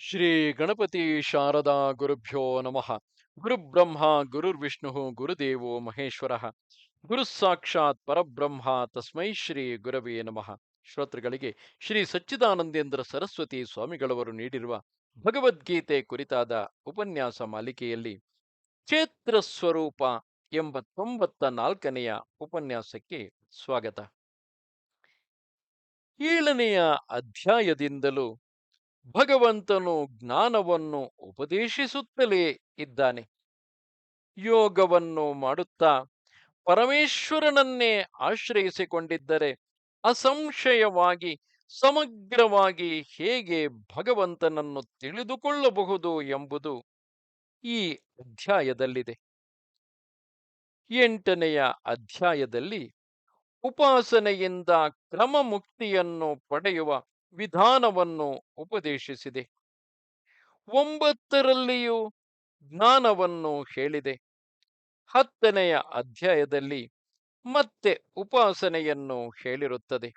ಶ್ರೀ ಗಣಪತಿ ಶಾರದಾ ಗುರುಭ್ಯೋ ನಮಃ. ಗುರುಬ್ರಹ್ಮ ಗುರುರ್ವಿಷ್ಣು ಗುರುದೇವೋ ಮಹೇಶ್ವರ. ಗುರು ಸಾಕ್ಷಾತ್ ಪರಬ್ರಹ್ಮ, ತಸ್ಮೈ ಶ್ರೀ ಗುರವೇ ನಮಃ. ಶ್ರೋತೃಗಳಿಗೆ ಶ್ರೀ ಸಚ್ಚಿದಾನಂದೇಂದ್ರ ಸರಸ್ವತಿ ಸ್ವಾಮಿಗಳವರು ನೀಡಿರುವ ಭಗವದ್ಗೀತೆ ಕುರಿತಾದ ಉಪನ್ಯಾಸ ಮಾಲಿಕೆಯಲ್ಲಿ ಕ್ಷೇತ್ರ ಸ್ವರೂಪ ಎಂಬ ತೊಂಬತ್ತ ನಾಲ್ಕನೆಯ ಉಪನ್ಯಾಸಕ್ಕೆ ಸ್ವಾಗತ. ಏಳನೆಯ ಅಧ್ಯಾಯದಿಂದಲೂ ಭಗವಂತನು ಜ್ಞಾನವನ್ನು ಉಪದೇಶಿಸುತ್ತಲೇ ಇದ್ದಾನೆ. ಯೋಗವನ್ನು ಮಾಡುತ್ತಾ ಪರಮೇಶ್ವರನನ್ನೇ ಆಶ್ರಯಿಸಿಕೊಂಡಿದ್ದರೆ ಅಸಂಶಯವಾಗಿ, ಸಮಗ್ರವಾಗಿ ಹೇಗೆ ಭಗವಂತನನ್ನು ತಿಳಿದುಕೊಳ್ಳಬಹುದು ಎಂಬುದು ಈ ಅಧ್ಯಾಯದಲ್ಲಿದೆ. ಎಂಟನೆಯ ಅಧ್ಯಾಯದಲ್ಲಿ ಉಪಾಸನೆಯಿಂದ ಕ್ರಮಮುಕ್ತಿಯನ್ನು ಪಡೆಯುವ ವಿಧಾನವನ್ನು ಉಪದೇಶಿಸಿದೆ. ಒಂಬತ್ತರಲ್ಲಿಯೂ ಜ್ಞಾನವನ್ನು ಹೇಳಿದೆ. ಹತ್ತನೆಯ ಅಧ್ಯಾಯದಲ್ಲಿ ಮತ್ತೆ ಉಪಾಸನೆಯನ್ನು ಹೇಳಿರುತ್ತದೆ.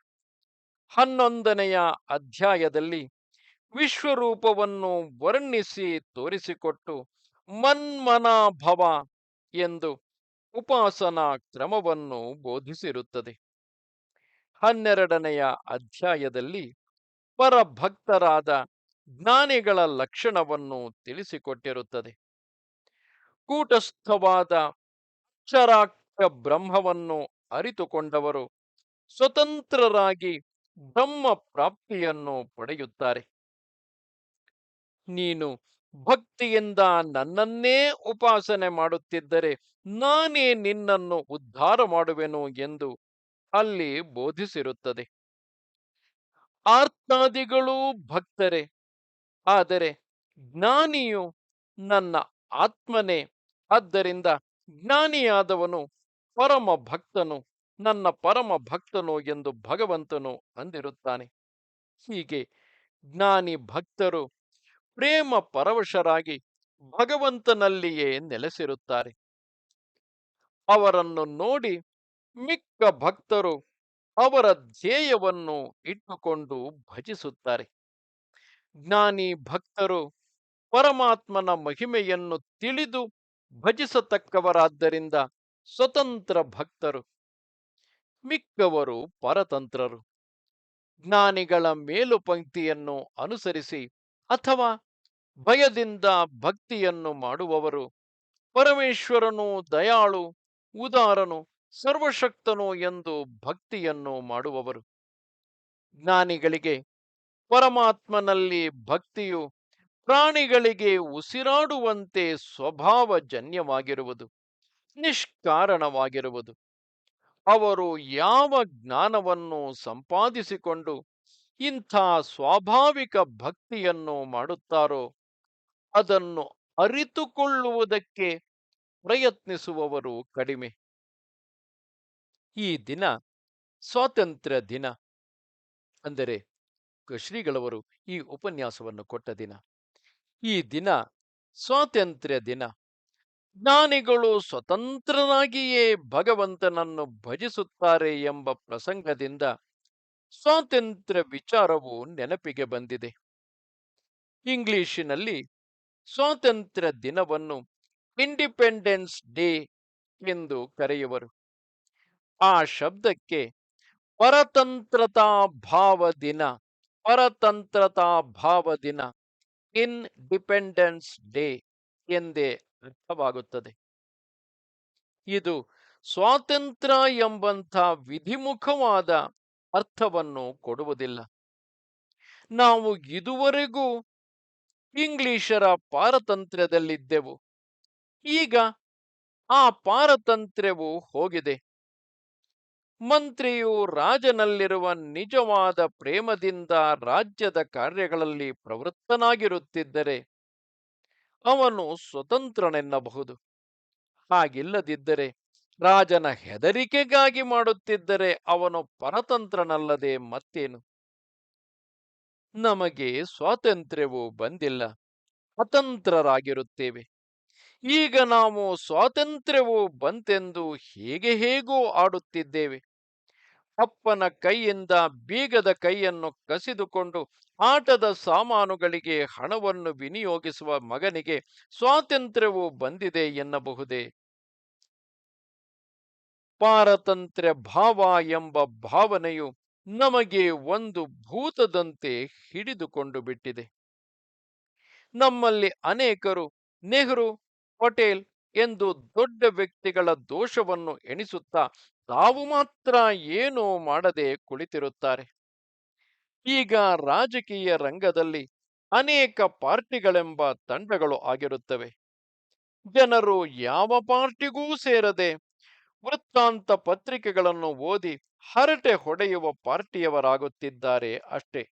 ಹನ್ನೊಂದನೆಯ ಅಧ್ಯಾಯದಲ್ಲಿ ವಿಶ್ವರೂಪವನ್ನು ವರ್ಣಿಸಿ ತೋರಿಸಿಕೊಟ್ಟು ಮನ್ಮನಾಭವ ಎಂದು ಉಪಾಸನಾ ಕ್ರಮವನ್ನು ಬೋಧಿಸಿರುತ್ತದೆ. ಹನ್ನೆರಡನೆಯ ಅಧ್ಯಾಯದಲ್ಲಿ ಪರಭಕ್ತರಾದ ಜ್ಞಾನಿಗಳ ಲಕ್ಷಣವನ್ನು ತಿಳಿಸಿಕೊಟ್ಟಿರುತ್ತದೆ. ಕೂಟಸ್ಥವಾದ ಅಕ್ಷರಾಕ್ಷ ಬ್ರಹ್ಮವನ್ನು ಅರಿತುಕೊಂಡವರು ಸ್ವತಂತ್ರರಾಗಿ ಬ್ರಹ್ಮ ಪ್ರಾಪ್ತಿಯನ್ನು ಪಡೆಯುತ್ತಾರೆ. ನೀನು ಭಕ್ತಿಯಿಂದ ನನ್ನನ್ನೇ ಉಪಾಸನೆ ಮಾಡುತ್ತಿದ್ದರೆ ನಾನೇ ನಿನ್ನನ್ನು ಉದ್ಧಾರ ಮಾಡುವೆನು ಎಂದು ಅಲ್ಲಿ ಬೋಧಿಸಿರುತ್ತದೆ. ಆರ್ತಾದಿಗಳೂ ಭಕ್ತರೇ, ಆದರೆ ಜ್ಞಾನಿಯು ನನ್ನ ಆತ್ಮನೇ. ಆದ್ದರಿಂದ ಜ್ಞಾನಿಯಾದವನು ಪರಮ ಭಕ್ತನು, ನನ್ನ ಪರಮ ಭಕ್ತನು ಎಂದು ಭಗವಂತನು ಅಂದಿರುತ್ತಾನೆ. ಹೀಗೆ ಜ್ಞಾನಿ ಭಕ್ತರು ಪ್ರೇಮ ಪರವಶರಾಗಿ ಭಗವಂತನಲ್ಲಿಯೇ ನೆಲೆಸಿರುತ್ತಾರೆ. ಅವರನ್ನು ನೋಡಿ ಮಿಕ್ಕ ಭಕ್ತರು ಅವರ ಧ್ಯೇಯವನ್ನು ಇಟ್ಟುಕೊಂಡು ಭಜಿಸುತ್ತಾರೆ. ಜ್ಞಾನಿ ಭಕ್ತರು ಪರಮಾತ್ಮನ ಮಹಿಮೆಯನ್ನು ತಿಳಿದು ಭಜಿಸತಕ್ಕವರಾದ್ದರಿಂದ ಸ್ವತಂತ್ರ ಭಕ್ತರು, ಮಿಕ್ಕವರು ಪರತಂತ್ರರು. ಜ್ಞಾನಿಗಳ ಮೇಲು ಪಂಕ್ತಿಯನ್ನು ಅನುಸರಿಸಿ ಅಥವಾ ಭಯದಿಂದ ಭಕ್ತಿಯನ್ನು ಮಾಡುವವರು, ಪರಮೇಶ್ವರನು ದಯಾಳು, ಉದಾರನು ಸರ್ವಶಕ್ತನು ಎಂದು ಭಕ್ತಿಯನ್ನು ಮಾಡುವವರು. ಜ್ಞಾನಿಗಳಿಗೆ ಪರಮಾತ್ಮನಲ್ಲಿ ಭಕ್ತಿಯು ಪ್ರಾಣಿಗಳಿಗೆ ಉಸಿರಾಡುವಂತೆ ಸ್ವಭಾವಜನ್ಯವಾಗಿರುವುದು, ನಿಷ್ಕಾರಣವಾಗಿರುವುದು. ಅವರು ಯಾವ ಜ್ಞಾನವನ್ನು ಸಂಪಾದಿಸಿಕೊಂಡು ಇಂಥ ಸ್ವಾಭಾವಿಕ ಭಕ್ತಿಯನ್ನು ಮಾಡುತ್ತಾರೋ ಅದನ್ನು ಅರಿತುಕೊಳ್ಳುವುದಕ್ಕೆ ಪ್ರಯತ್ನಿಸುವವರು ಕಡಿಮೆ. ಈ ದಿನ ಸ್ವಾತಂತ್ರ್ಯ ದಿನ ಅಂದರೆ ಶ್ರೀಗಳವರು ಈ ಉಪನ್ಯಾಸವನ್ನು ಕೊಟ್ಟ ದಿನ. ಈ ದಿನ ಸ್ವಾತಂತ್ರ್ಯ ದಿನ. ಜ್ಞಾನಿಗಳು ಸ್ವತಂತ್ರನಾಗಿಯೇ ಭಗವಂತನನ್ನು ಭಜಿಸುತ್ತಾರೆ ಎಂಬ ಪ್ರಸಂಗದಿಂದ ಸ್ವಾತಂತ್ರ್ಯ ವಿಚಾರವು ನೆನಪಿಗೆ ಬಂದಿದೆ. ಇಂಗ್ಲಿಶಿನಲ್ಲಿ ಸ್ವಾತಂತ್ರ್ಯ ದಿನವನ್ನು ಇಂಡಿಪೆಂಡೆನ್ಸ್ ಡೇ ಎಂದು ಕರೆಯುವರು. ಆ ಶಬ್ದಕ್ಕೆ ಪರತಂತ್ರತಾ ಭಾವ ದಿನ ಪರತಂತ್ರತಾ ಭಾವ ದಿನ ಇನ್ ಡಿಪೆಂಡೆನ್ಸ್ ಡೇ ಎಂದೇ ಅರ್ಥವಾಗುತ್ತದೆ. ಇದು ಸ್ವಾತಂತ್ರ್ಯ ಎಂಬಂಥ ವಿಧಿಮುಖವಾದ ಅರ್ಥವನ್ನು ಕೊಡುವುದಿಲ್ಲ. ನಾವು ಇದುವರೆಗೂ ಇಂಗ್ಲಿಷರ ಪಾರತಂತ್ರ್ಯದಲ್ಲಿದ್ದೆವು. ಈಗ ಆ ಪಾರತಂತ್ರ್ಯವು ಹೋಗಿದೆ. ಮಂತ್ರಿಯು ರಾಜನಲ್ಲಿರುವ ನಿಜವಾದ ಪ್ರೇಮದಿಂದ ರಾಜ್ಯದ ಕಾರ್ಯಗಳಲ್ಲಿ ಪ್ರವೃತ್ತನಾಗಿರುತ್ತಿದ್ದರೆ ಅವನು ಸ್ವತಂತ್ರನೆನ್ನಬಹುದು. ಹಾಗಿಲ್ಲದಿದ್ದರೆ ರಾಜನ ಹೆದರಿಕೆಗಾಗಿ ಮಾಡುತ್ತಿದ್ದರೆ ಅವನು ಪರತಂತ್ರನಲ್ಲದೆ ಮತ್ತೇನು? ನಮಗೆ ಸ್ವಾತಂತ್ರ್ಯವು ಬಂದಿಲ್ಲ, ಅತಂತ್ರರಾಗಿರುತ್ತೇವೆ. ಈಗ ನಾವು ಸ್ವಾತಂತ್ರ್ಯವು ಬಂತೆಂದು ಹೇಗೆ ಹೇಗೋ ಆಡುತ್ತಿದ್ದೇವೆ. ಅಪ್ಪನ ಕೈಯಿಂದ ಬೀಗದ ಕೈಯನ್ನು ಕಸಿದುಕೊಂಡು ಆಟದ ಸಾಮಾನುಗಳಿಗೆ ಹಣವನ್ನು ವಿನಿಯೋಗಿಸುವ ಮಗನಿಗೆ ಸ್ವಾತಂತ್ರ್ಯವು ಬಂದಿದೆ ಎನ್ನಬಹುದೇ? ಪಾರತಂತ್ರ್ಯ ಭಾವ ಎಂಬ ಭಾವನೆಯು ನಮಗೆ ಒಂದು ಭೂತದಂತೆ ಹಿಡಿದುಕೊಂಡು ಬಿಟ್ಟಿದೆ. ನಮ್ಮಲ್ಲಿ ಅನೇಕರು ನೆಹರು, ಪಟೇಲ್ ಎಂದು ದೊಡ್ಡ ವ್ಯಕ್ತಿಗಳ ದೋಷವನ್ನು ಎಣಿಸುತ್ತಾ ತಾವು ಮಾತ್ರ ಏನೂ ಮಾಡದೆ ಕುಳಿತಿರುತ್ತಾರೆ. ಈಗ ರಾಜಕೀಯ ರಂಗದಲ್ಲಿ ಅನೇಕ ಪಾರ್ಟಿಗಳೆಂಬ ತಂಡಗಳು ಆಗಿರುತ್ತವೆ. ಜನರು ಯಾವ ಪಾರ್ಟಿಗೂ ಸೇರದೆ ವೃತ್ತಾಂತ ಪತ್ರಿಕೆಗಳನ್ನು ಓದಿ ಹರಟೆ ಹೊಡೆಯುವ ಪಾರ್ಟಿಯವರಾಗುತ್ತಿದ್ದಾರೆ ಅಷ್ಟೇ.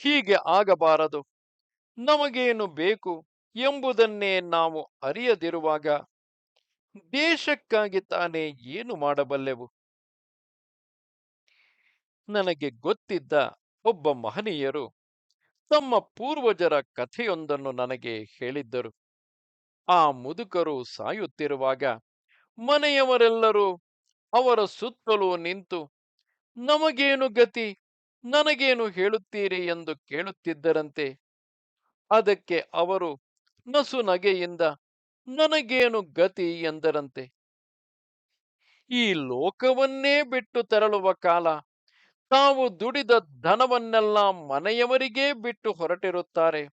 ಹೀಗೆ ಆಗಬಾರದು. ನಮಗೇನು ಬೇಕು ಎಂಬುದನ್ನೇ ನಾವು ಅರಿಯದಿರುವಾಗ ದೇಶಕ್ಕಾಗಿ ತಾನೇ ಏನು ಮಾಡಬಲ್ಲೆವು? ನನಗೆ ಗೊತ್ತಿದ್ದ ಒಬ್ಬ ಮಹನೀಯರು ತಮ್ಮ ಪೂರ್ವಜರ ಕಥೆಯೊಂದನ್ನು ನನಗೆ ಹೇಳಿದ್ದರು. ಆ ಮುದುಕರು ಸಾಯುತ್ತಿರುವಾಗ ಮನೆಯವರೆಲ್ಲರೂ ಅವರ ಸುತ್ತಲೂ ನಿಂತು, ನಮಗೇನು ಗತಿ? ನನಗೇನು ಹೇಳುತ್ತೀರಿ? ಎಂದು ಕೇಳುತ್ತಿದ್ದರಂತೆ. ಅದಕ್ಕೆ ಅವರು ನಸು ನಗೆಯಿಂದ ನನಗೇನು ಗತಿ ಎಂದರಂತೆ? ಈ ಲೋಕವನ್ನೇ ಬಿಟ್ಟು ತೆರಳುವ ಕಾಲ, ತಾವು ದುಡಿದ ಧನವನ್ನೆಲ್ಲ ಮನೆಯವರಿಗೇ ಬಿಟ್ಟು ಹೊರಟಿರುತ್ತಾರೆ.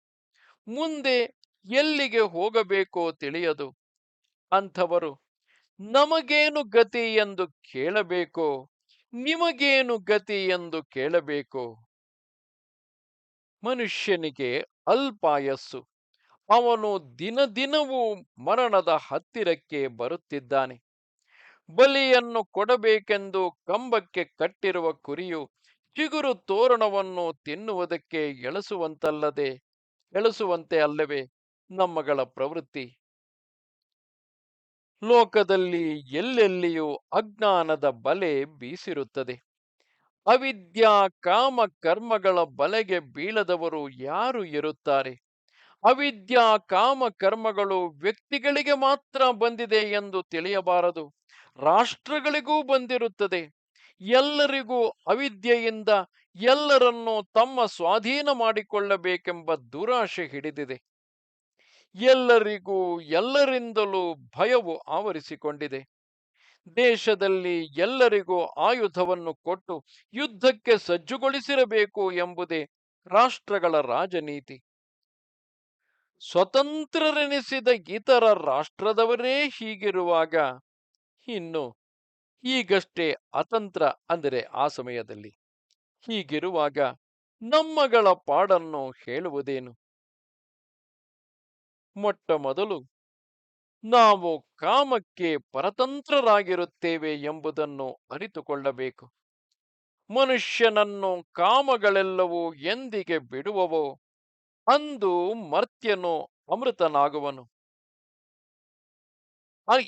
ಮುಂದೆ ಎಲ್ಲಿಗೆ ಹೋಗಬೇಕೋ ತಿಳಿಯದು. ಅಂಥವರು, ನಮಗೇನು ಗತಿ ಎಂದು ಕೇಳಬೇಕೋ? ನಿಮಗೇನು ಗತಿ ಎಂದು ಕೇಳಬೇಕೋ? ಮನುಷ್ಯನಿಗೆ ಅಲ್ಪಾಯಸ್ಸು. ಅವನು ದಿನ ದಿನವೂ ಮರಣದ ಹತ್ತಿರಕ್ಕೆ ಬರುತ್ತಿದ್ದಾನೆ. ಬಲಿಯನ್ನು ಕೊಡಬೇಕೆಂದು ಕಂಬಕ್ಕೆ ಕಟ್ಟಿರುವ ಕುರಿಯು ಚಿಗುರು ತೋರಣವನ್ನು ತಿನ್ನುವುದಕ್ಕೆ ಎಳಸುವಂತಲ್ಲದೆ ಎಳಸುವಂತೆ ಅಲ್ಲವೇ ನಮ್ಮಗಳ ಪ್ರವೃತ್ತಿ. ಲೋಕದಲ್ಲಿ ಎಲ್ಲೆಲ್ಲಿಯೂ ಅಜ್ಞಾನದ ಬಲೆ ಬೀಸಿರುತ್ತದೆ. ಅವಿದ್ಯಾ ಕಾಮ ಕರ್ಮಗಳ ಬಲೆಗೆ ಬೀಳದವರು ಯಾರು ಇರುತ್ತಾರೆ? ಅವಿದ್ಯಾ ಕಾಮ ಕರ್ಮಗಳು ವ್ಯಕ್ತಿಗಳಿಗೆ ಮಾತ್ರ ಬಂದಿದೆ ಎಂದು ತಿಳಿಯಬಾರದು. ರಾಷ್ಟ್ರಗಳಿಗೂ ಬಂದಿರುತ್ತದೆ. ಎಲ್ಲರಿಗೂ ಅವಿದ್ಯೆಯಿಂದ ಎಲ್ಲರನ್ನೂ ತಮ್ಮ ಸ್ವಾಧೀನ ಮಾಡಿಕೊಳ್ಳಬೇಕೆಂಬ ದುರಾಶೆ ಹಿಡಿದಿದೆ. ಎಲ್ಲರಿಗೂ ಎಲ್ಲರಿಂದಲೂ ಭಯವು ಆವರಿಸಿಕೊಂಡಿದೆ. ದೇಶದಲ್ಲಿ ಎಲ್ಲರಿಗೂ ಆಯುಧವನ್ನು ಕೊಟ್ಟು ಯುದ್ಧಕ್ಕೆ ಸಜ್ಜುಗೊಳಿಸಿರಬೇಕು ಎಂಬುದೇ ರಾಷ್ಟ್ರಗಳ ರಾಜನೀತಿ. ಸ್ವತಂತ್ರರೆನಿಸಿದ ಇತರ ರಾಷ್ಟ್ರದವರೇ ಹೀಗಿರುವಾಗ, ಇನ್ನು ಈಗಷ್ಟೇ ಅತಂತ್ರ ಅಂದರೆ ಆ ಸಮಯದಲ್ಲಿ ಹೀಗಿರುವಾಗ ನಮ್ಮಗಳ ಪಾಡನ್ನು ಹೇಳುವುದೇನು? ಮೊಟ್ಟ ಮೊದಲು ನಾವು ಕಾಮಕ್ಕೆ ಪರತಂತ್ರರಾಗಿರುತ್ತೇವೆ ಎಂಬುದನ್ನು ಅರಿತುಕೊಳ್ಳಬೇಕು. ಮನುಷ್ಯನನ್ನು ಕಾಮಗಳೆಲ್ಲವೂ ಎಂದಿಗೆ ಬಿಡುವವೋ ಅಂದು ಮರ್ತ್ಯನು ಅಮೃತನಾಗುವನು.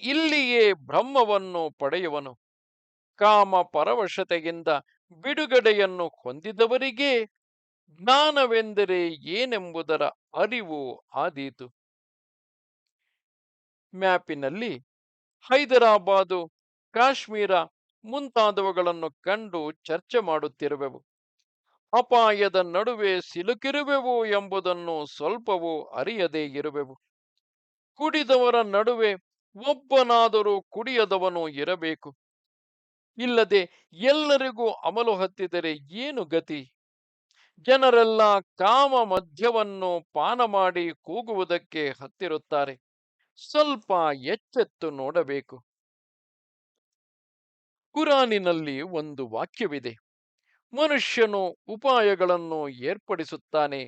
ಇಲ್ಲಿಯೇ ಬ್ರಹ್ಮವನ್ನು ಪಡೆಯುವನು. ಕಾಮ ಪರವಶತೆಯಿಂದ ಬಿಡುಗಡೆಯನ್ನು ಹೊಂದಿದವರಿಗೆ ಜ್ಞಾನವೆಂದರೆ ಏನೆಂಬುದರ ಅರಿವು ಆದೀತು. ಮ್ಯಾಪಿನಲ್ಲಿ ಹೈದರಾಬಾದು, ಕಾಶ್ಮೀರ ಮುಂತಾದವುಗಳನ್ನು ಕಂಡು ಚರ್ಚೆ ಮಾಡುತ್ತಿರುವೆವು. ಅಪಾಯದ ನಡುವೆ ಸಿಲುಕಿರುವೆವು ಎಂಬುದನ್ನು ಸ್ವಲ್ಪವೂ ಅರಿಯದೇ ಇರುವೆವು. ಕುಡಿದವರ ನಡುವೆ ಒಬ್ಬನಾದರೂ ಕುಡಿಯದವನು ಇರಬೇಕು. ಇಲ್ಲದೆ ಎಲ್ಲರಿಗೂ ಅಮಲು ಹತ್ತಿದರೆ ಏನು ಗತಿ? ಜನರೆಲ್ಲ ಕಾಮ ಮಧ್ಯವನ್ನು ಪಾನ ಮಾಡಿ ಕೂಗುವುದಕ್ಕೆ ಹತ್ತಿರುತ್ತಾರೆ. ಸ್ವಲ್ಪ ಎಚ್ಚೆತ್ತು ನೋಡಬೇಕು. ಕುರಾನಿನಲ್ಲಿ ಒಂದು ವಾಕ್ಯವಿದೆ. ಮನುಷ್ಯನು ಉಪಾಯಗಳನ್ನು ಏರ್ಪಡಿಸುತ್ತಾನೆ,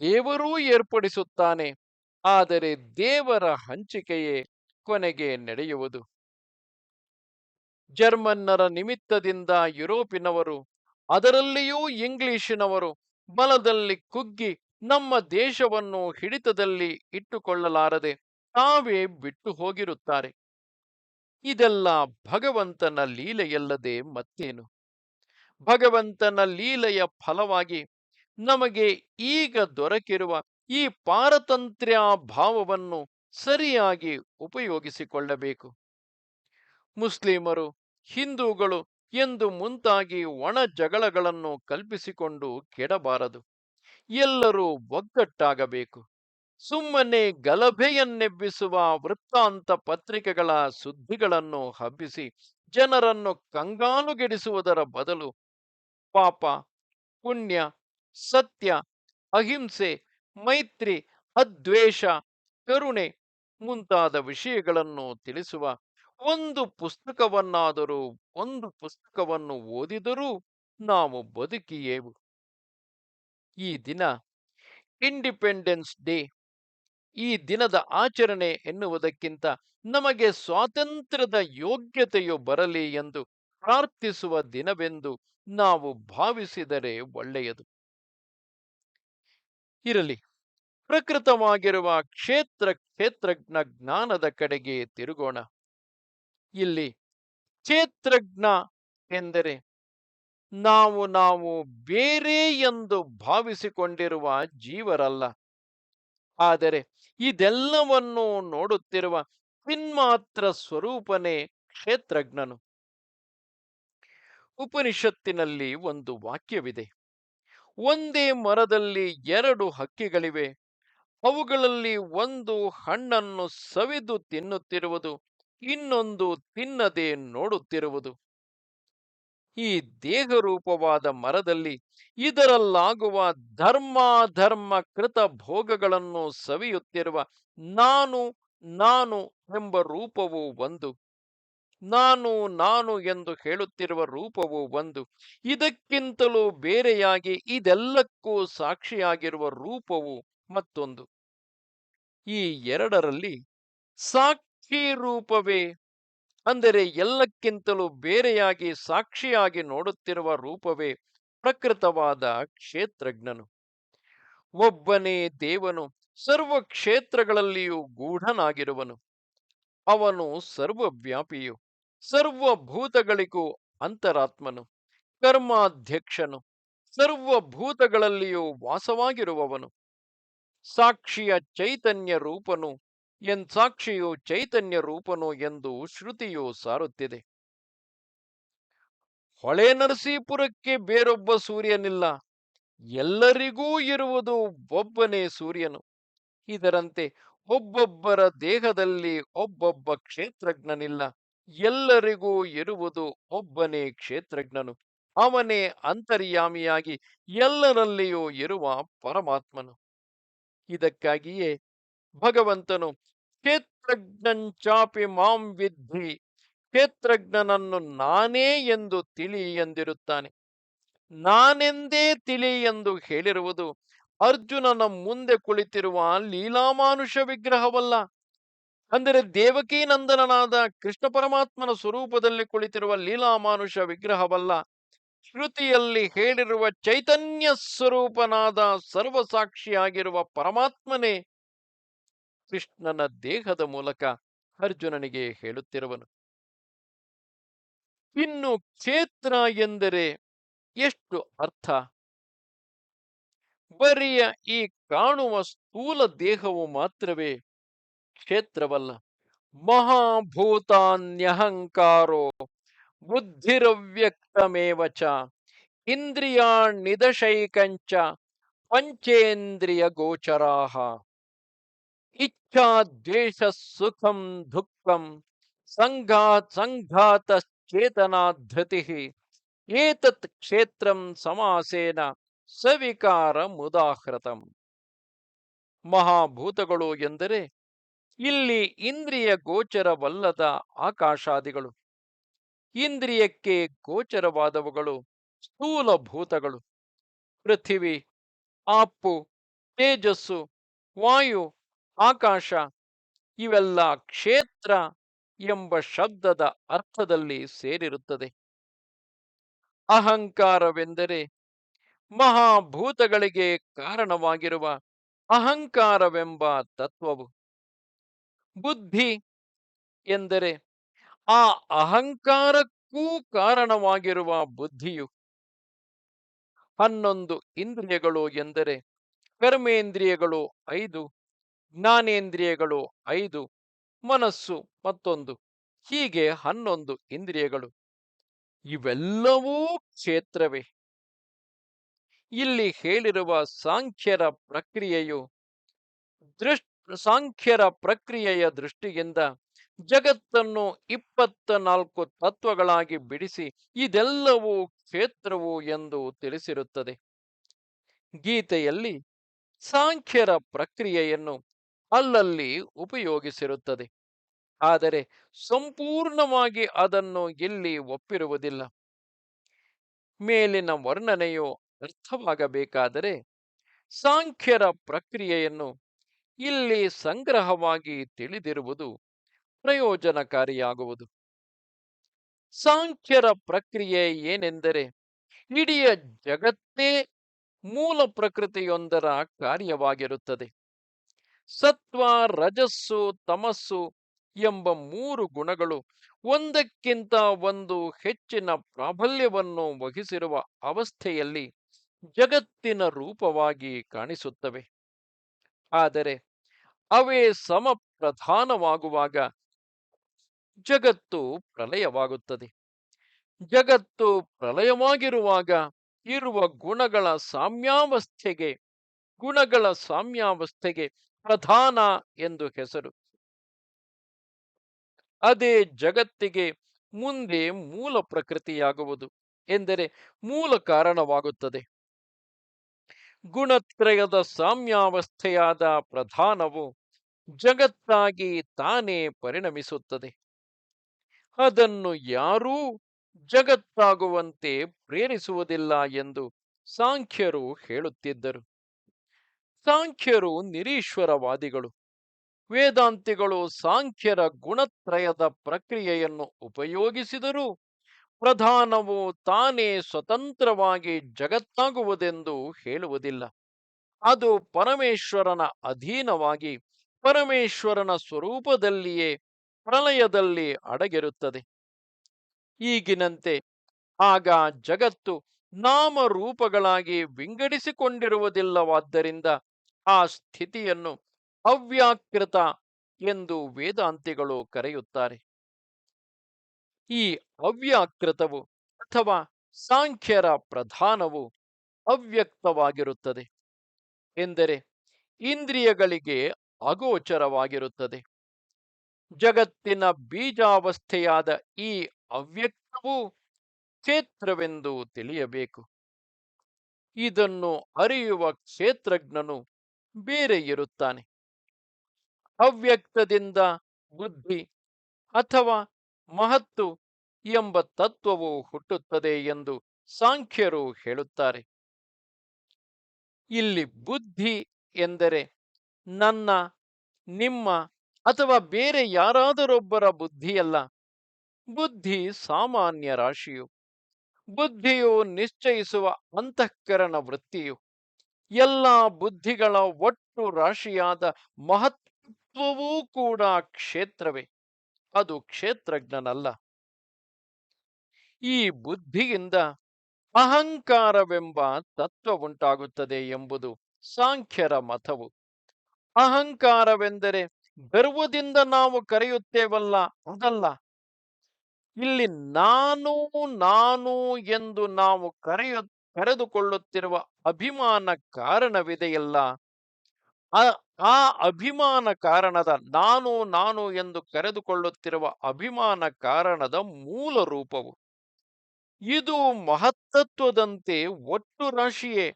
ದೇವರೂ ಏರ್ಪಡಿಸುತ್ತಾನೆ, ಆದರೆ ದೇವರ ಹಂಚಿಕೆಯೇ ಕೊನೆಗೆ ನಡೆಯುವುದು. ಜರ್ಮನ್ನರ ನಿಮಿತ್ತದಿಂದ ಯುರೋಪಿನವರು, ಅದರಲ್ಲಿಯೂ ಇಂಗ್ಲಿಶಿನವರು ಬಲದಲ್ಲಿ ಕುಗ್ಗಿ ನಮ್ಮ ದೇಶವನ್ನು ಹಿಡಿತದಲ್ಲಿ ಇಟ್ಟುಕೊಳ್ಳಲಾರದೆ ತಾವೇ ಬಿಟ್ಟು ಹೋಗಿರುತ್ತಾರೆ. ಇದೆಲ್ಲ ಭಗವಂತನ ಲೀಲೆಯಲ್ಲದೆ ಮತ್ತೇನು? ಭಗವಂತನ ಲೀಲೆಯ ಫಲವಾಗಿ ನಮಗೆ ಈಗ ದೊರಕಿರುವ ಈ ಪಾರತಂತ್ರ್ಯ ಭಾವವನ್ನು ಸರಿಯಾಗಿ ಉಪಯೋಗಿಸಿಕೊಳ್ಳಬೇಕು. ಮುಸ್ಲಿಮರು, ಹಿಂದೂಗಳು ಎಂದು ಮುಂತಾಗಿ ಒಣ ಜಗಳಗಳನ್ನು ಕಲ್ಪಿಸಿಕೊಂಡು ಕೆಡಬಾರದು. ಎಲ್ಲರೂ ಒಗ್ಗಟ್ಟಾಗಬೇಕು. ಸುಮ್ಮನೆ ಗಲಭೆಯನ್ನೆಬ್ಬಿಸುವ ವೃತ್ತಾಂತ ಪತ್ರಿಕೆಗಳ ಸುದ್ದಿಗಳನ್ನು ಹಬ್ಬಿಸಿ ಜನರನ್ನು ಕಂಗಾಲುಗೆಡಿಸುವುದರ ಬದಲು ಪಾಪ, ಪುಣ್ಯ, ಸತ್ಯ, ಅಹಿಂಸೆ, ಮೈತ್ರಿ, ಅದ್ವೇಷ, ಕರುಣೆ ಮುಂತಾದ ವಿಷಯಗಳನ್ನು ತಿಳಿಸುವ ಒಂದು ಪುಸ್ತಕವನ್ನಾದರೂ, ಒಂದು ಪುಸ್ತಕವನ್ನು ಓದಿದರೂ ನಾವು ಬದುಕಿಯೇವು. ಈ ದಿನ ಇಂಡಿಪೆಂಡೆನ್ಸ್ ಡೇ ಈ ದಿನದ ಆಚರಣೆ ಎನ್ನುವುದಕ್ಕಿಂತ ನಮಗೆ ಸ್ವಾತಂತ್ರ್ಯದ ಯೋಗ್ಯತೆಯು ಬರಲಿ ಎಂದು ಪ್ರಾರ್ಥಿಸುವ ದಿನವೆಂದು ನಾವು ಭಾವಿಸಿದರೆ ಒಳ್ಳೆಯದು. ಇರಲಿ. ಪ್ರಕೃತವಾಗಿರುವ ಕ್ಷೇತ್ರ, ಕ್ಷೇತ್ರಜ್ಞ ಜ್ಞಾನದ ಕಡೆಗೆ ತಿರುಗೋಣ. ಇಲ್ಲಿ, ಕ್ಷೇತ್ರಜ್ಞ ಎಂದರೆ ನಾವು ನಾವು ಬೇರೆ ಎಂದು ಭಾವಿಸಿಕೊಂಡಿರುವ ಜೀವರಲ್ಲ. ಆದರೆ ಇದೆಲ್ಲವನ್ನೂ ನೋಡುತ್ತಿರುವ ಪಿನ್ಮಾತ್ರ ಸ್ವರೂಪನೇ ಕ್ಷೇತ್ರಜ್ಞನು. ಉಪನಿಷತ್ತಿನಲ್ಲಿ ಒಂದು ವಾಕ್ಯವಿದೆ. ಒಂದೇ ಮರದಲ್ಲಿ ಎರಡು ಹಕ್ಕಿಗಳಿವೆ. ಅವುಗಳಲ್ಲಿ ಒಂದು ಹಣ್ಣನ್ನು ಸವಿದು ತಿನ್ನುತ್ತಿರುವುದು, ಇನ್ನೊಂದು ತಿನ್ನದೆ ನೋಡುತ್ತಿರುವುದು. ಈ ದೇಹರೂಪವಾದ ಮರದಲ್ಲಿ ಇದರಲ್ಲಾಗುವ ಧರ್ಮಾಧರ್ಮ ಕೃತ ಭೋಗಗಳನ್ನು ಸವಿಯುತ್ತಿರುವ ನಾನು ನಾನು ಎಂಬ ರೂಪವು ಒಂದು ನಾನು ನಾನು ಎಂದು ಹೇಳುತ್ತಿರುವ ರೂಪವು ಒಂದು. ಇದಕ್ಕಿಂತಲೂ ಬೇರೆಯಾಗಿ ಇದೆಲ್ಲಕ್ಕೂ ಸಾಕ್ಷಿಯಾಗಿರುವ ರೂಪವು ಮತ್ತೊಂದು. ಈ ಎರಡರಲ್ಲಿ ಸಾಕ್ಷಿ ರೂಪವೇ? ಅಂದರೆ ಎಲ್ಲಕ್ಕಿಂತಲೂ ಬೇರೆಯಾಗಿ ಸಾಕ್ಷಿಯಾಗಿ ನೋಡುತ್ತಿರುವ ರೂಪವೇ? ಪ್ರಕೃತವಾದ ಕ್ಷೇತ್ರಜ್ಞನು. ಒಬ್ಬನೇ ದೇವನು, ಸರ್ವ ಕ್ಷೇತ್ರಗಳಲ್ಲಿಯೂ ಗೂಢನಾಗಿರುವನು. ಅವನು ಸರ್ವವ್ಯಾಪಿಯು. ಸರ್ವಭೂತಗಳಿಗೂ ಅಂತರಾತ್ಮನು, ಕರ್ಮಾಧ್ಯಕ್ಷನು, ಸರ್ವಭೂತಗಳಲ್ಲಿಯೂ ವಾಸವಾಗಿರುವವನು. ಸಾಕ್ಷಿಯ ಚೈತನ್ಯ ರೂಪನು, ಎನ್ ಸಾಕ್ಷಿಯು ಚೈತನ್ಯ ರೂಪನು ಎಂದು ಶ್ರುತಿಯು ಸಾರುತ್ತಿದೆ. ಹೊಳೆ ನರಸೀಪುರಕ್ಕೆ ಬೇರೊಬ್ಬ ಸೂರ್ಯನಿಲ್ಲ, ಎಲ್ಲರಿಗೂ ಇರುವುದು ಒಬ್ಬನೇ ಸೂರ್ಯನು. ಇದರಂತೆ ಒಬ್ಬೊಬ್ಬರ ದೇಹದಲ್ಲಿ ಒಬ್ಬೊಬ್ಬ ಕ್ಷೇತ್ರಜ್ಞನಿಲ್ಲ ಎಲ್ಲರಿಗೂ ಇರುವುದು ಒಬ್ಬನೇ ಕ್ಷೇತ್ರಜ್ಞನು. ಅವನೇ ಅಂತರ್ಯಾಮಿಯಾಗಿ ಎಲ್ಲರಲ್ಲಿಯೂ ಇರುವ ಪರಮಾತ್ಮನು. ಇದಕ್ಕಾಗಿಯೇ ಭಗವಂತನು ಕ್ಷೇತ್ರಜ್ಞಂಚಾಪಿ ಮಾಂ ವಿದ್ಧಿ. ಕ್ಷೇತ್ರಜ್ಞನನ್ನು ನಾನೇ ಎಂದು ತಿಳಿ ಎಂದಿರುತ್ತಾನೆ. ನಾನೆಂದೇ ತಿಳಿ ಎಂದು ಹೇಳಿರುವುದು ಅರ್ಜುನನ ಮುಂದೆ ಕುಳಿತಿರುವ ಲೀಲಾಮಾನುಷ ವಿಗ್ರಹವಲ್ಲ. ಅಂದರೆ ದೇವಕೀ ನಂದನನಾದ ಕೃಷ್ಣ ಪರಮಾತ್ಮನ ಸ್ವರೂಪದಲ್ಲಿ ಕುಳಿತಿರುವ ಲೀಲಾಮಾನುಷ ವಿಗ್ರಹವಲ್ಲ, ಶ್ರುತಿಯಲ್ಲಿ ಹೇಳಿರುವ ಚೈತನ್ಯ ಸ್ವರೂಪನಾದ ಸರ್ವಸಾಕ್ಷಿಯಾಗಿರುವ ಪರಮಾತ್ಮನೇ ಕೃಷ್ಣನ ದೇಹದ ಮೂಲಕ ಅರ್ಜುನನಿಗೆ ಹೇಳುತ್ತಿರುವನು. ಇನ್ನು ಕ್ಷೇತ್ರ ಎಂದರೆ ಎಷ್ಟು ಅರ್ಥ? ಬರಿಯ ಈ ಕಾಣುವ ಸ್ಥೂಲ ದೇಹವು ಮಾತ್ರವೇ ಕ್ಷೇತ್ರವಲ್ಲ. ಮಹಾಭೂತಾನ್ಯಹಂಕಾರೋ ಬುದ್ಧಿರವ್ಯಕ್ತಮೇವ ಚ ಇಂದ್ರಿಯಾಣಿದಶೈಕಂಚ ಪಂಚೇಂದ್ರಿಯ ಗೋಚರಾಹ ಇಚ್ಛಾ ದ್ವೇಷ ಸುಖಂ ದುಃಖಂ, ಸಂಘಾತ್ ಸಂಘಾತಶ್ಚೇತನಾಧೃತಿ ಏತತ್ ಕ್ಷೇತ್ರಂ ಸಮಾಸೇನ ಸವಿಕಾರ ಮುದಾಹೃತಂ ಮಹಾಭೂತಗಳು ಎಂದರೆ ಇಲ್ಲಿ ಇಂದ್ರಿಯ ಗೋಚರವಲ್ಲದ ಆಕಾಶಾದಿಗಳು. ಇಂದ್ರಿಯಕ್ಕೆ ಗೋಚರವಾದವುಗಳು ಸ್ಥೂಲಭೂತಗಳು ಪೃಥಿವಿ ಆಪ್ಪು ತೇಜಸ್ಸು, ವಾಯು, ಆಕಾಶ ಇವೆಲ್ಲ ಕ್ಷೇತ್ರ ಎಂಬ ಶಬ್ದದ ಅರ್ಥದಲ್ಲಿ ಸೇರಿರುತ್ತದೆ. ಅಹಂಕಾರವೆಂದರೆ ಮಹಾಭೂತಗಳಿಗೆ ಕಾರಣವಾಗಿರುವ ಅಹಂಕಾರವೆಂಬ ತತ್ವವು. ಬುದ್ಧಿ ಎಂದರೆ ಆ ಅಹಂಕಾರಕ್ಕೂ ಕಾರಣವಾಗಿರುವ ಬುದ್ಧಿಯು ಹನ್ನೊಂದು ಇಂದ್ರಿಯಗಳು ಎಂದರೆ ಕರ್ಮೇಂದ್ರಿಯಗಳು ಐದು, ಜ್ಞಾನೇಂದ್ರಿಯಗಳು ಐದು, ಮನಸ್ಸು ಮತ್ತೊಂದು, ಹೀಗೆ ಹನ್ನೊಂದು ಇಂದ್ರಿಯಗಳು. ಇವೆಲ್ಲವೂ ಕ್ಷೇತ್ರವೇ. ಇಲ್ಲಿ ಹೇಳಿರುವ ಸಾಂಖ್ಯರ ಪ್ರಕ್ರಿಯೆಯು ದೃಷ್ ಸಾಂಖ್ಯರ ಪ್ರಕ್ರಿಯೆಯ ದೃಷ್ಟಿಯಿಂದ ಜಗತ್ತನ್ನು ಇಪ್ಪತ್ತ ನಾಲ್ಕು ತತ್ವಗಳಾಗಿ ಬಿಡಿಸಿ ಇದೆಲ್ಲವೂ ಕ್ಷೇತ್ರವು ಎಂದು ತಿಳಿಸಿರುತ್ತದೆ. ಗೀತೆಯಲ್ಲಿ ಸಾಂಖ್ಯರ ಪ್ರಕ್ರಿಯೆಯನ್ನು ಅಲ್ಲಲ್ಲಿ ಉಪಯೋಗಿಸಿರುತ್ತದೆ. ಆದರೆ ಸಂಪೂರ್ಣವಾಗಿ ಅದನ್ನು ಇಲ್ಲಿ ಒಪ್ಪಿರುವುದಿಲ್ಲ. ಮೇಲಿನ ವರ್ಣನೆಯು ಅರ್ಥವಾಗಬೇಕಾದರೆ ಸಾಂಖ್ಯರ ಪ್ರಕ್ರಿಯೆಯನ್ನು ಇಲ್ಲಿ ಸಂಗ್ರಹವಾಗಿ ತಿಳಿದಿರುವುದು ಪ್ರಯೋಜನಕಾರಿಯಾಗುವುದು. ಸಾಂಖ್ಯರ ಪ್ರಕ್ರಿಯೆ ಏನೆಂದರೆ ಇಡೀ ಜಗತ್ತೇ ಮೂಲ ಪ್ರಕೃತಿಯೊಂದರ ಕಾರ್ಯವಾಗಿರುತ್ತದೆ. ಸತ್ವ, ರಜಸ್ಸು, ತಮಸ್ಸು ಎಂಬ ಮೂರು ಗುಣಗಳು ಒಂದಕ್ಕಿಂತ ಒಂದು ಹೆಚ್ಚಿನ ಪ್ರಾಬಲ್ಯವನ್ನು ವಹಿಸಿರುವ ಅವಸ್ಥೆಯಲ್ಲಿ ಜಗತ್ತಿನ ರೂಪವಾಗಿ ಕಾಣಿಸುತ್ತವೆ. ಆದರೆ ಅವೇ ಸಮ ಪ್ರಧಾನವಾಗುವಾಗ ಜಗತ್ತು ಪ್ರಲಯವಾಗುತ್ತದೆ ಜಗತ್ತು ಪ್ರಲಯವಾಗಿರುವಾಗ ಇರುವ ಗುಣಗಳ ಸಾಮ್ಯಾವಸ್ಥೆಗೆ ಗುಣಗಳ ಸಾಮ್ಯಾವಸ್ಥೆಗೆ ಪ್ರಧಾನ ಎಂದು ಹೆಸರು. ಅದೇ ಜಗತ್ತಿಗೆ ಮುಂದೆ ಮೂಲ ಪ್ರಕೃತಿಯಾಗುವುದು ಎಂದರೆ ಮೂಲ ಕಾರಣವಾಗುತ್ತದೆ. ಗುಣತ್ರಯದ ಸಾಮ್ಯಾವಸ್ಥೆಯಾದ ಪ್ರಧಾನವು ಜಗತ್ತಾಗಿ ತಾನೇ ಪರಿಣಮಿಸುತ್ತದೆ. ಅದನ್ನು ಯಾರೂ ಜಗತ್ತಾಗುವಂತೆ ಪ್ರೇರಿಸುವುದಿಲ್ಲ ಎಂದು ಸಾಂಖ್ಯರು ಹೇಳುತ್ತಿದ್ದರು. ಸಾಂಖ್ಯರು ನಿರೀಶ್ವರವಾದಿಗಳು. ವೇದಾಂತಿಗಳು ಸಾಂಖ್ಯರ ಗುಣತ್ರಯದ ಪ್ರಕ್ರಿಯೆಯನ್ನು ಉಪಯೋಗಿಸಿದರೂ ಪ್ರಧಾನವು ತಾನೇ ಸ್ವತಂತ್ರವಾಗಿ ಜಗತ್ತಾಗುವುದೆಂದು ಹೇಳುವುದಿಲ್ಲ. ಅದು ಪರಮೇಶ್ವರನ ಅಧೀನವಾಗಿ ಪರಮೇಶ್ವರನ ಸ್ವರೂಪದಲ್ಲಿಯೇ ಪ್ರಲಯದಲ್ಲಿ ಅಡಗಿರುತ್ತದೆ. ಈಗಿನಂತೆ ಆಗ ಜಗತ್ತು ನಾಮರೂಪಗಳಾಗಿ ವಿಂಗಡಿಸಿಕೊಂಡಿರುವುದಿಲ್ಲವಾದ್ದರಿಂದ ಆ ಸ್ಥಿತಿಯನ್ನು ಅವ್ಯಾಕೃತ ಎಂದು ವೇದಾಂತಿಗಳು ಕರೆಯುತ್ತಾರೆ. ಈ ಅವ್ಯಾಕೃತವು ಅಥವಾ ಸಾಂಖ್ಯರ ಪ್ರಧಾನವು ಅವ್ಯಕ್ತವಾಗಿರುತ್ತದೆ ಎಂದರೆ ಇಂದ್ರಿಯಗಳಿಗೆ ಅಗೋಚರವಾಗಿರುತ್ತದೆ. ಜಗತ್ತಿನ ಬೀಜಾವಸ್ಥೆಯಾದ ಈ ಅವ್ಯಕ್ತವು ಕ್ಷೇತ್ರವೆಂದು ತಿಳಿಯಬೇಕು. ಇದನ್ನು ಅರಿಯುವ ಕ್ಷೇತ್ರಜ್ಞನು ಬೇರೆ ಇರುತ್ತಾನೆ. ಅವ್ಯಕ್ತದಿಂದ ಬುದ್ಧಿ ಅಥವಾ ಮಹತ್ತು ಎಂಬ ತತ್ವವು ಹುಟ್ಟುತ್ತದೆ ಎಂದು ಸಾಂಖ್ಯರು ಹೇಳುತ್ತಾರೆ. ಇಲ್ಲಿ ಬುದ್ಧಿ ಎಂದರೆ ನನ್ನ, ನಿಮ್ಮ ಅಥವಾ ಬೇರೆ ಯಾರಾದರೊಬ್ಬರ ಬುದ್ಧಿಯಲ್ಲ. ಬುದ್ಧಿ ಸಾಮಾನ್ಯ ರಾಶಿಯು. ಬುದ್ಧಿಯು ನಿಶ್ಚಯಿಸುವ ಅಂತಃಕರಣ ವೃತ್ತಿಯು. ಎಲ್ಲ ಬುದ್ಧಿಗಳ ಒಟ್ಟು ರಾಶಿಯಾದ ಮಹತ್ವವೂ ಕೂಡ ಕ್ಷೇತ್ರವೇ. ಅದು ಕ್ಷೇತ್ರಜ್ಞನಲ್ಲ. ಈ ಬುದ್ಧಿಯಿಂದ ಅಹಂಕಾರವೆಂಬ ತತ್ವ ಉಂಟಾಗುತ್ತದೆ ಎಂಬುದು ಸಾಂಖ್ಯರ ಮತವು. ಅಹಂಕಾರವೆಂದರೆ ಗರ್ವದಿಂದ ನಾವು ಕರೆಯುತ್ತೇವಲ್ಲ, ಅದಲ್ಲ. ಇಲ್ಲಿ ನಾನು ನಾನು ಎಂದು ನಾವು ಕರೆಯು, ಕರೆದುಕೊಳ್ಳುತ್ತಿರುವ ಅಭಿಮಾನ ಕಾರಣವಿದೆಯಲ್ಲ. ಆ ಅಭಿಮಾನ ಕಾರಣದ ನಾನು ನಾನು ಎಂದು ಕರೆದುಕೊಳ್ಳುತ್ತಿರುವ ಅಭಿಮಾನ ಕಾರಣದ ಮೂಲ ರೂಪವು ಇದು ಮಹತ್ತತ್ವದಂತೆ ಒಟ್ಟು ರಾಶಿಯೇ.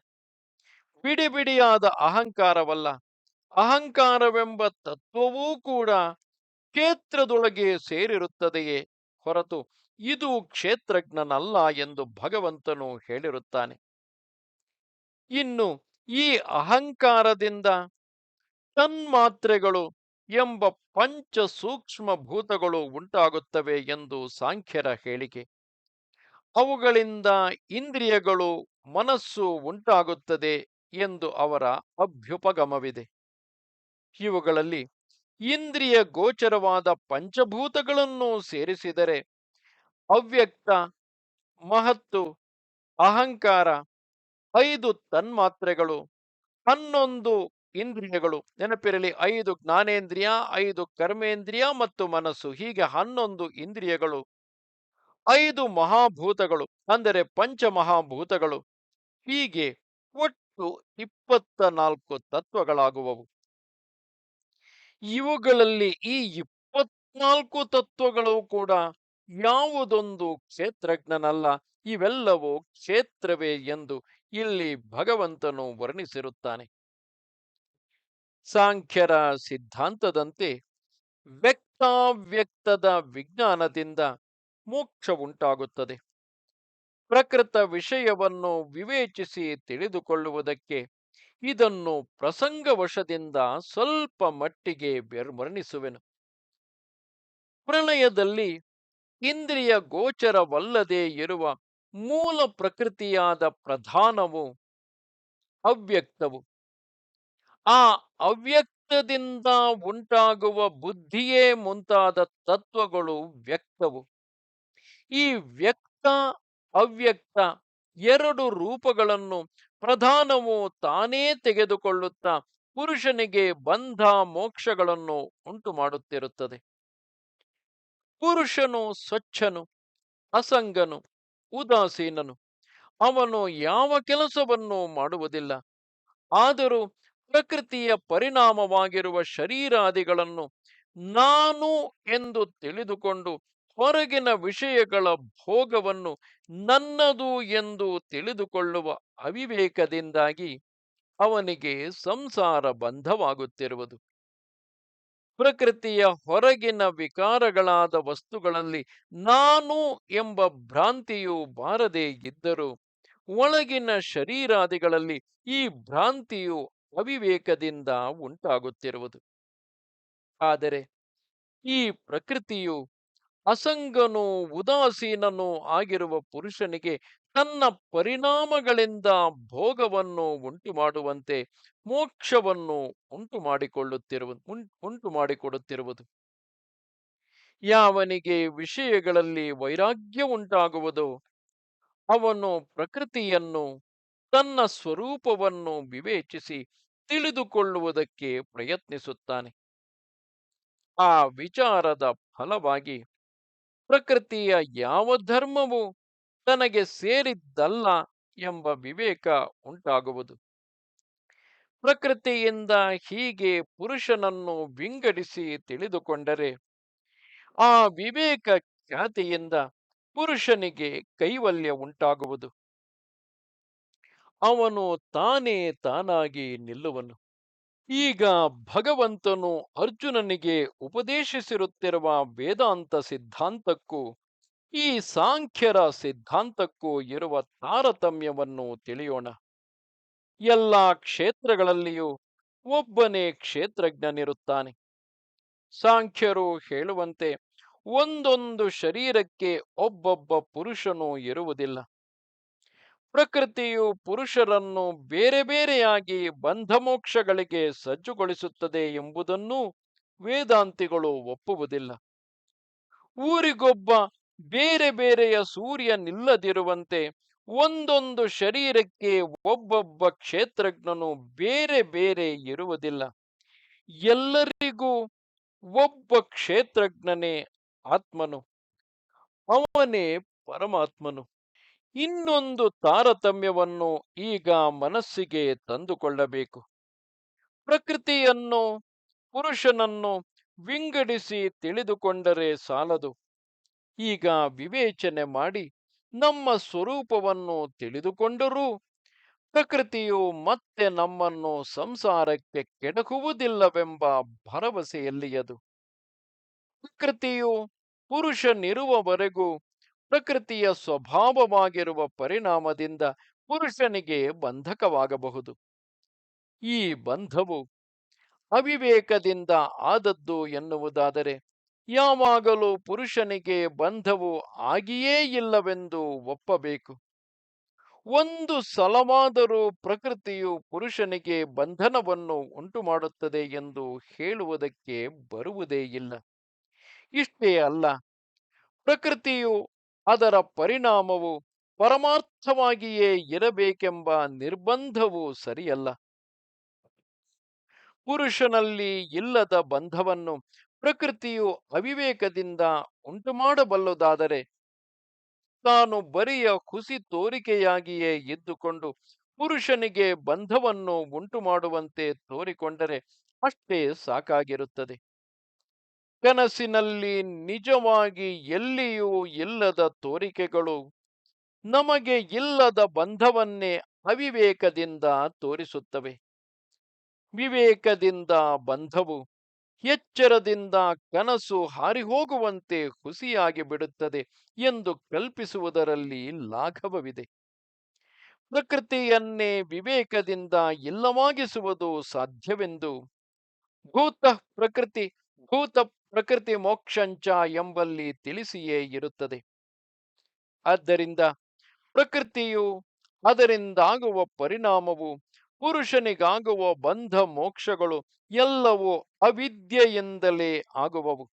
ಬಿಡಿ ಬಿಡಿಯಾದ ಅಹಂಕಾರವಲ್ಲ. ಅಹಂಕಾರವೆಂಬ ತತ್ವವೂ ಕೂಡ ಕ್ಷೇತ್ರದೊಳಗೆ ಸೇರಿರುತ್ತದೆಯೇ ಹೊರತು ಇದು ಕ್ಷೇತ್ರಜ್ಞನಲ್ಲ ಎಂದು ಭಗವಂತನು ಹೇಳಿರುತ್ತಾನೆ. ಇನ್ನು ಈ ಅಹಂಕಾರದಿಂದ ತನ್ಮಾತ್ರೆಗಳು ಎಂಬ ಪಂಚ ಸೂಕ್ಷ್ಮ ಭೂತಗಳು ಉಂಟಾಗುತ್ತವೆ ಎಂದು ಸಾಂಖ್ಯರ ಹೇಳಿಕೆ. ಅವುಗಳಿಂದ ಇಂದ್ರಿಯಗಳು, ಮನಸ್ಸು ಉಂಟಾಗುತ್ತದೆ ಎಂದು ಅವರ ಅಭ್ಯುಪಗಮವಿದೆ. ಇವುಗಳಲ್ಲಿ ಇಂದ್ರಿಯ ಗೋಚರವಾದ ಪಂಚಭೂತಗಳನ್ನು ಸೇರಿಸಿದರೆ ಅವ್ಯಕ್ತ, ಮಹತ್ತು, ಅಹಂಕಾರ, ಐದು ತನ್ಮಾತ್ರೆಗಳು, ಹನ್ನೊಂದು ಇಂದ್ರಿಯಗಳು. ನೆನಪಿರಲಿ, ಐದು ಜ್ಞಾನೇಂದ್ರಿಯ, ಐದು ಕರ್ಮೇಂದ್ರಿಯ ಮತ್ತು ಮನಸ್ಸು. ಹೀಗೆ ಹನ್ನೊಂದು ಇಂದ್ರಿಯಗಳು. ಐದು ಮಹಾಭೂತಗಳು, ಅಂದರೆ ಪಂಚಮಹಾಭೂತಗಳು ಹೀಗೆ ಒಟ್ಟು ಇಪ್ಪತ್ತ ನಾಲ್ಕು ತತ್ವಗಳಾಗುವವು. ಇವುಗಳಲ್ಲಿ ಈ ಇಪ್ಪತ್ನಾಲ್ಕು ತತ್ವಗಳು ಕೂಡ ಯಾವುದೊಂದು ಕ್ಷೇತ್ರಜ್ಞನಲ್ಲ. ಇವೆಲ್ಲವೂ ಕ್ಷೇತ್ರವೇ ಎಂದು ಇಲ್ಲಿ ಭಗವಂತನು ವರ್ಣಿಸಿರುತ್ತಾನೆ. ಸಾಂಖ್ಯರ ಸಿದ್ಧಾಂತದಂತೆ ವ್ಯಕ್ತಾವ್ಯಕ್ತದ ವಿಜ್ಞಾನದಿಂದ ಮೋಕ್ಷ ಉಂಟಾಗುತ್ತದೆ ಪ್ರಕೃತ ವಿಷಯವನ್ನು ವಿವೇಚಿಸಿ ತಿಳಿದುಕೊಳ್ಳುವುದಕ್ಕೆ ಇದನ್ನು ಪ್ರಸಂಗವಶದಿಂದ ಸ್ವಲ್ಪ ಮಟ್ಟಿಗೆ ವರ್ಣಿಸುವೆನು ಪ್ರಳಯದಲ್ಲಿ ಇಂದ್ರಿಯ ಗೋಚರವಲ್ಲದೆ ಇರುವ ಮೂಲ ಪ್ರಕೃತಿಯಾದ ಪ್ರಧಾನವು ಅವ್ಯಕ್ತವು. ಆ ಅವ್ಯಕ್ತದಿಂದ ಉಂಟಾಗುವ ಬುದ್ಧಿಯೇ ಮುಂತಾದ ತತ್ವಗಳು ವ್ಯಕ್ತವು. ಈ ವ್ಯಕ್ತ, ಅವ್ಯಕ್ತ ಎರಡು ರೂಪಗಳನ್ನು ಪ್ರಧಾನವು ತಾನೇ ತೆಗೆದುಕೊಳ್ಳುತ್ತಾ ಪುರುಷನಿಗೆ ಬಂಧ ಮೋಕ್ಷಗಳನ್ನು ಉಂಟು ಮಾಡುತ್ತಿರುತ್ತದೆ ಪುರುಷನು ಸ್ವಚ್ಛನು, ಅಸಂಗನು, ಉದಾಸೀನನು. ಅವನು ಯಾವ ಕೆಲಸವನ್ನು ಮಾಡುವುದಿಲ್ಲ. ಆದರೂ ಪ್ರಕೃತಿಯ ಪರಿಣಾಮವಾಗಿರುವ ಶರೀರಾದಿಗಳನ್ನು ನಾನು ಎಂದು ತಿಳಿದುಕೊಂಡು ಹೊರಗಿನ ವಿಷಯಗಳ ಭೋಗವನ್ನು ನನ್ನದು ಎಂದು ತಿಳಿದುಕೊಳ್ಳುವ ಅವಿವೇಕದಿಂದಾಗಿ ಅವನಿಗೆ ಸಂಸಾರ ಬಂಧವಾಗುತ್ತಿರುವುದು. ಪ್ರಕೃತಿಯ ಹೊರಗಿನ ವಿಕಾರಗಳಾದ ವಸ್ತುಗಳಲ್ಲಿ ನಾನು ಎಂಬ ಭ್ರಾಂತಿಯು ಬಾರದೇ ಇದ್ದರೂ ಒಳಗಿನ ಶರೀರಾದಿಗಳಲ್ಲಿ ಈ ಭ್ರಾಂತಿಯು ಅವಿವೇಕದಿಂದ ಉಂಟಾಗುತ್ತಿರುವುದು. ಆದರೆ ಈ ಪ್ರಕೃತಿಯು ಅಸಂಗನೂ ಉದಾಸೀನನೂ ಆಗಿರುವ ಪುರುಷನಿಗೆ ತನ್ನ ಪರಿಣಾಮಗಳಿಂದ ಭೋಗವನ್ನು ಉಂಟು ಮಾಡುವಂತೆ ಮೋಕ್ಷವನ್ನು ಉಂಟು ಮಾಡಿಕೊಳ್ಳುತ್ತಿರುವುದು ಉಂಟು ಮಾಡಿಕೊಡುತ್ತಿರುವುದು ಯಾವನಿಗೆ ವಿಷಯಗಳಲ್ಲಿ ವೈರಾಗ್ಯ ಉಂಟಾಗುವುದು ಅವನು ಪ್ರಕೃತಿಯನ್ನು ತನ್ನ ಸ್ವರೂಪವನ್ನು ವಿವೇಚಿಸಿ ತಿಳಿದುಕೊಳ್ಳುವುದಕ್ಕೆ ಪ್ರಯತ್ನಿಸುತ್ತಾನೆ. ಆ ವಿಚಾರದ ಫಲವಾಗಿ ಪ್ರಕೃತಿಯ ಯಾವ ಧರ್ಮವು ತನಗೆ ಸೇರಿದ್ದಲ್ಲ ಎಂಬ ವಿವೇಕ ಉಂಟಾಗುವುದು. ಪ್ರಕೃತಿಯಿಂದ ಹೀಗೆ ಪುರುಷನನ್ನು ವಿಂಗಡಿಸಿ ತಿಳಿದುಕೊಂಡರೆ ಆ ವಿವೇಕ ಖ್ಯಾತಿಯಿಂದ ಪುರುಷನಿಗೆ ಕೈವಲ್ಯ ಉಂಟಾಗುವುದು. ಅವನು ತಾನೇ ತಾನಾಗಿ ನಿಲ್ಲುವನು. ಈಗ ಭಗವಂತನು ಅರ್ಜುನನಿಗೆ ಉಪದೇಶಿಸಿರುತ್ತಿರುವ ವೇದಾಂತ ಸಿದ್ಧಾಂತಕ್ಕೂ, ಈ ಸಾಂಖ್ಯರ ಸಿದ್ಧಾಂತಕ್ಕೂ ಇರುವ ತಾರತಮ್ಯವನ್ನು ತಿಳಿಯೋಣ. ಎಲ್ಲ ಕ್ಷೇತ್ರಗಳಲ್ಲಿಯೂ ಒಬ್ಬನೇ ಕ್ಷೇತ್ರಜ್ಞನಿರುತ್ತಾನೆ. ಸಾಂಖ್ಯರು ಹೇಳುವಂತೆ, ಒಂದೊಂದು ಶರೀರಕ್ಕೆ ಒಬ್ಬೊಬ್ಬ ಪುರುಷನು ಇರುವುದಿಲ್ಲ. ಪ್ರಕೃತಿಯು ಪುರುಷರನ್ನು ಬೇರೆ ಬೇರೆಯಾಗಿ ಬಂಧಮೋಕ್ಷಗಳಿಗೆ ಸಜ್ಜುಗೊಳಿಸುತ್ತದೆ ಎಂಬುದನ್ನು ವೇದಾಂತಿಗಳು ಒಪ್ಪುವುದಿಲ್ಲ. ಊರಿಗೊಬ್ಬ ಬೇರೆ ಬೇರೆಯ ಸೂರ್ಯನಿಲ್ಲದಿರುವಂತೆ ಒಂದೊಂದು ಶರೀರಕ್ಕೆ ಒಬ್ಬೊಬ್ಬ ಕ್ಷೇತ್ರಜ್ಞನು ಬೇರೆ ಬೇರೆ ಇರುವುದಿಲ್ಲ. ಎಲ್ಲರಿಗೂ ಒಬ್ಬ ಕ್ಷೇತ್ರಜ್ಞನೇ ಆತ್ಮನು. ಅವನೇ ಪರಮಾತ್ಮನು. ಇನ್ನೊಂದು ತಾರತಮ್ಯವನ್ನು ಈಗ ಮನಸ್ಸಿಗೆ ತಂದುಕೊಳ್ಳಬೇಕು. ಪ್ರಕೃತಿಯನ್ನು, ಪುರುಷನನ್ನು ವಿಂಗಡಿಸಿ ತಿಳಿದುಕೊಂಡರೆ ಸಾಲದು. ಈಗ ವಿವೇಚನೆ ಮಾಡಿ ನಮ್ಮ ಸ್ವರೂಪವನ್ನು ತಿಳಿದುಕೊಂಡರೂ ಪ್ರಕೃತಿಯು ಮತ್ತೆ ನಮ್ಮನ್ನು ಸಂಸಾರಕ್ಕೆ ಕೆಡಕುವುದಿಲ್ಲವೆಂಬ ಭರವಸೆಯಲ್ಲಿಯದು. ಪ್ರಕೃತಿಯು ಪುರುಷನಿರುವವರೆಗೂ ಪ್ರಕೃತಿಯ ಸ್ವಭಾವವಾಗಿರುವ ಪರಿಣಾಮದಿಂದ ಪುರುಷನಿಗೆ ಬಂಧಕವಾಗಬಹುದು. ಈ ಬಂಧವು ಅವಿವೇಕದಿಂದ ಆದದ್ದು ಎನ್ನುವುದಾದರೆ, ಯಾವಾಗಲೂ ಪುರುಷನಿಗೆ ಬಂಧವು ಆಗಿಯೇ ಇಲ್ಲವೆಂದು ಒಪ್ಪಬೇಕು. ಒಂದು ಸಲವಾದರೂ ಪ್ರಕೃತಿಯು ಪುರುಷನಿಗೆ ಬಂಧನವನ್ನು ಉಂಟು ಮಾಡುತ್ತದೆ ಎಂದು ಹೇಳುವುದಕ್ಕೆ ಬರುವುದೇ ಇಲ್ಲ. ಇಷ್ಟೇ ಅಲ್ಲ, ಪ್ರಕೃತಿಯು ಅದರ ಪರಿಣಾಮವು ಪರಮಾರ್ಥವಾಗಿಯೇ ಇರಬೇಕೆಂಬ ನಿರ್ಬಂಧವು ಸರಿಯಲ್ಲ. ಪುರುಷನಲ್ಲಿ ಇಲ್ಲದ ಬಂಧವನ್ನು ಪ್ರಕೃತಿಯು ಅವಿವೇಕದಿಂದ ಉಂಟುಮಾಡಬಲ್ಲುದಾದರೆ ತಾನು ಬರಿಯ ಹುಸಿ ತೋರಿಕೆಯಾಗಿಯೇ ಇದ್ದುಕೊಂಡು ಪುರುಷನಿಗೆ ಬಂಧವನ್ನು ಉಂಟು ಮಾಡುವಂತೆ ತೋರಿಕೊಂಡರೆ ಅಷ್ಟೇ ಸಾಕಾಗಿರುತ್ತದೆ. ಕನಸಿನಲ್ಲಿ ನಿಜವಾಗಿ ಎಲ್ಲಿಯೂ ಇಲ್ಲದ ತೋರಿಕೆಗಳು ನಮಗೆ ಇಲ್ಲದ ಬಂಧವನ್ನೇ ಅವಿವೇಕದಿಂದ ತೋರಿಸುತ್ತವೆ. ವಿವೇಕದಿಂದ ಬಂಧವು, ಎಚ್ಚರದಿಂದ ಕನಸು ಹಾರಿಹೋಗುವಂತೆ ಹುಸಿಯಾಗಿ ಬಿಡುತ್ತದೆ ಎಂದು ಕಲ್ಪಿಸುವುದರಲ್ಲಿ ಲಾಘವವಿದೆ. ಪ್ರಕೃತಿಯನ್ನೇ ವಿವೇಕದಿಂದ ಇಲ್ಲವಾಗಿಸುವುದು ಸಾಧ್ಯವೆಂದು ಭೂತ ಪ್ರಕೃತಿ ಭೂತ ಪ್ರಕೃತಿ ಮೋಕ್ಷಂಚ ಎಂಬಲ್ಲಿ ತಿಳಿಸಿಯೇ ಇರುತ್ತದೆ. ಆದ್ದರಿಂದ ಪ್ರಕೃತಿಯು ಅದರಿಂದಾಗುವ ಪರಿಣಾಮವು, ಪುರುಷನಿಗಾಗುವ ಬಂಧ ಮೋಕ್ಷಗಳು ಎಲ್ಲವೂ ಅವಿದ್ಯೆಯಿಂದಲೇ ಆಗುವವು.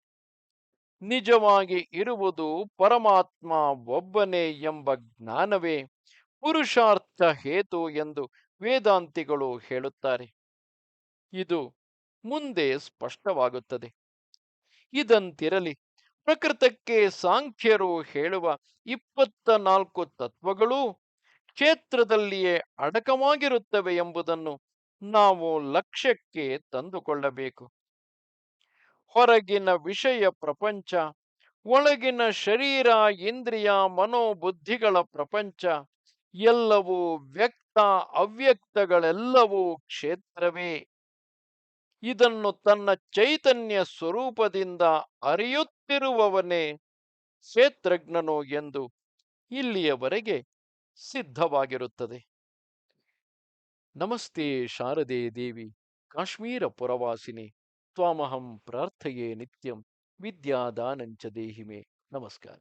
ನಿಜವಾಗಿ ಇರುವುದು ಪರಮಾತ್ಮ ಒಬ್ಬನೇ ಎಂಬ ಜ್ಞಾನವೇ ಪುರುಷಾರ್ಥ ಹೇತು ಎಂದು ವೇದಾಂತಿಗಳು ಹೇಳುತ್ತಾರೆ. ಇದು ಮುಂದೆ ಸ್ಪಷ್ಟವಾಗುತ್ತದೆ. ಇದಂತಿರಲಿ. ಪ್ರಕೃತಕ್ಕೆ ಸಾಂಖ್ಯರು ಹೇಳುವ ಇಪ್ಪತ್ತ ನಾಲ್ಕು ತತ್ವಗಳು ಕ್ಷೇತ್ರದಲ್ಲಿಯೇ ಅಡಕವಾಗಿರುತ್ತವೆ ಎಂಬುದನ್ನು ನಾವು ಲಕ್ಷ್ಯಕ್ಕೆ ತಂದುಕೊಳ್ಳಬೇಕು. ಹೊರಗಿನ ವಿಷಯ ಪ್ರಪಂಚ, ಒಳಗಿನ ಶರೀರ, ಇಂದ್ರಿಯ, ಮನೋಬುದ್ಧಿಗಳ ಪ್ರಪಂಚ, ಎಲ್ಲವೂ ವ್ಯಕ್ತ ಅವ್ಯಕ್ತಗಳೆಲ್ಲವೂ ಕ್ಷೇತ್ರವೇ. ಇದನ್ನು ತನ್ನ ಚೈತನ್ಯ ಸ್ವರೂಪದಿಂದ ಅರಿಯುತ್ತಿರುವವನೇ ಕ್ಷೇತ್ರಜ್ಞನು ಎಂದು ಇಲ್ಲಿಯವರೆಗೆ ಸಿದ್ಧವಾಗಿರುತ್ತದೆ. ನಮಸ್ತೆ ಶಾರದೆ ದೇವಿ, ಕಾಶ್ಮೀರ ಪುರವಾಸಿನಿ, ತ್ವಾಮಹಂ ಪ್ರಾರ್ಥೆಯೇ ನಿತ್ಯಂ, ವಿದ್ಯಾದಾನಂಚ ದೇಹಿಮೆ. ನಮಸ್ಕಾರ.